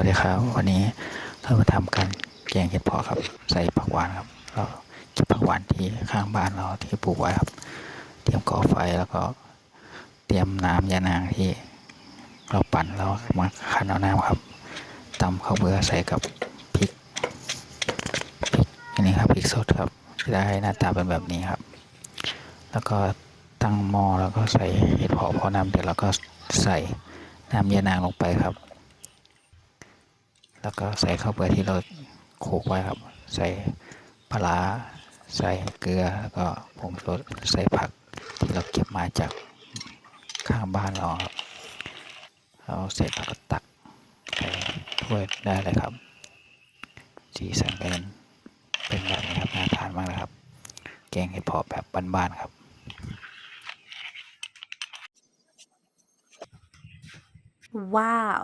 วัสดีครับ วันนี้เรามาทำกันแกงเห็ดเผาะครับ ใส่ผักหวานครับ เราเก็บผักหวานที่ข้างบ้านเราที่ปลูกไว้ครับ เตรียมก่อไฟแล้วก็เตรียมน้ำยานางที่ เราปั่นแล้วมาคั้นเอาน้ำครับตำข้าวเบื่อใส่กับพริกพริกอันนี้ครับพริกสดครับจะได้หน้าตาเป็นแบบนี้ครับ แล้วก็ตั้งหม้อแล้วก็ใส่เห็ดเผาะพอน้ำเดือดแล้วก็ใส่น้ำยานางลงไปครับ แล้วก็ใส่ข้าวเปลือกที่เราโขกไว้ครับ ใส่ปลาใส่เกลือแล้วก็ผงชูรสใส่ผักที่เราเก็บมาจากข้างบ้านเราครับเราเสร็จแล้วก็ตักใส่ถ้วยได้เลยครับสีสันเป็นเป็นแบบนี้ครับน่าทานมากเลยครับ แกงเห็ดเผาะแบบบ้านๆครับ Wow